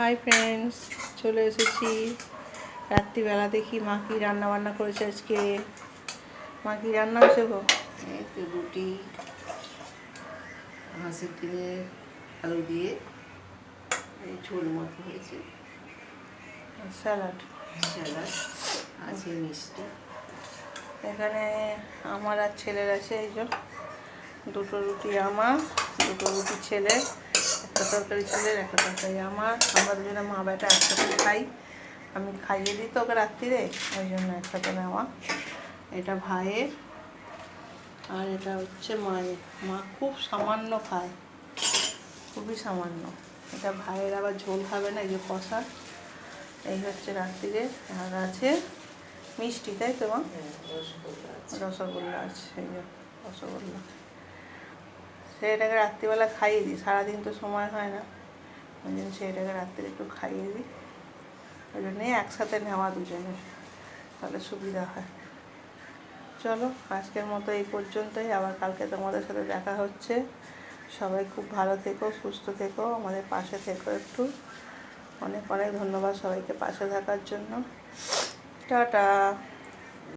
Hi friends চলে এসেছি। রাত্রিবেলা দেখি মা কি রান্না বান্না করেছে আজকে। মা কি রান্না হয়েছে গো? এই তো রুটি হাঁসের ডিমে আলু দিয়ে এই ঝোল মতো হয়েছে। স্যালাড। স্যালাড আছে মিষ্টি। এখানে আমার আর ছেলের আছে এই যে দুটো রুটি আমার দুটো রুটি ছেলে একটা তরকারি ছেলের একটা তরকারি আমার। আমরা দুজনে মা বেটা একসাথে খাই। আমি খাইয়ে দিই তো ওকে রাত্রিরে ওই জন্য একসাথে নেওয়া। এটা ভাইয়ের আর এটা হচ্ছে মায়ের। মা খুব সামান্য খায়। খুবই সামান্য। এটা ভাইয়ের আবার ঝোল খাবে না এই যে কষা। এই হচ্ছে রাত্রিরে আর আছে মিষ্টি তাই তো মা? রসগোল্লা আছে। রসগোল্লা আছে এই যে রসগোল্লা। সেটাকে রাত্রিবেলা খাইয়ে দিই, সারাদিন তো সময় হয় না। ওই জন্য সেটাকে রাত্রে একটু খাইয়ে দিই। ওই জন্যই একসাথে নেওয়া দুজনে তাহলে সুবিধা হয়। চলো, আজকের মতো এই পর্যন্তই। আবার কালকে তোমাদের সাথে দেখা হচ্ছে। সবাই খুব ভালো থেকো, সুস্থ থেকো, আমাদের পাশে থেকো একটু। অনেক অনেক ধন্যবাদ সবাইকে পাশে থাকার জন্য। টাটা।